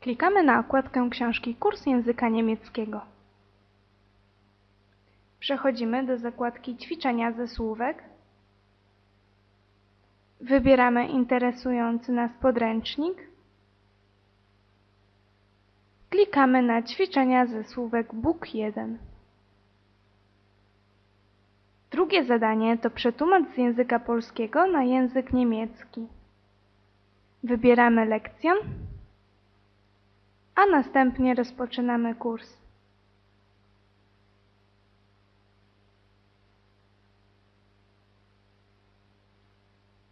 Klikamy na okładkę książki Kurs języka niemieckiego. Przechodzimy do zakładki Ćwiczenia ze słówek. Wybieramy interesujący nas podręcznik. Klikamy na Ćwiczenia ze słówek Book 1. Drugie zadanie to przetłumacz z języka polskiego na język niemiecki. Wybieramy lekcję, a następnie rozpoczynamy kurs.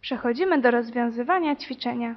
Przechodzimy do rozwiązywania ćwiczenia.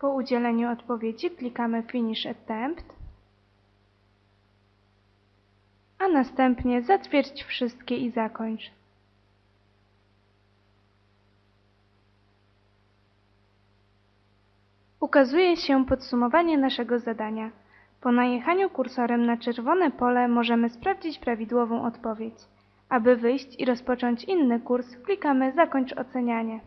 Po udzieleniu odpowiedzi klikamy Finish Attempt, a następnie Zatwierdź wszystkie i zakończ. Ukazuje się podsumowanie naszego zadania. Po najechaniu kursorem na czerwone pole możemy sprawdzić prawidłową odpowiedź. Aby wyjść i rozpocząć inny kurs, klikamy Zakończ ocenianie.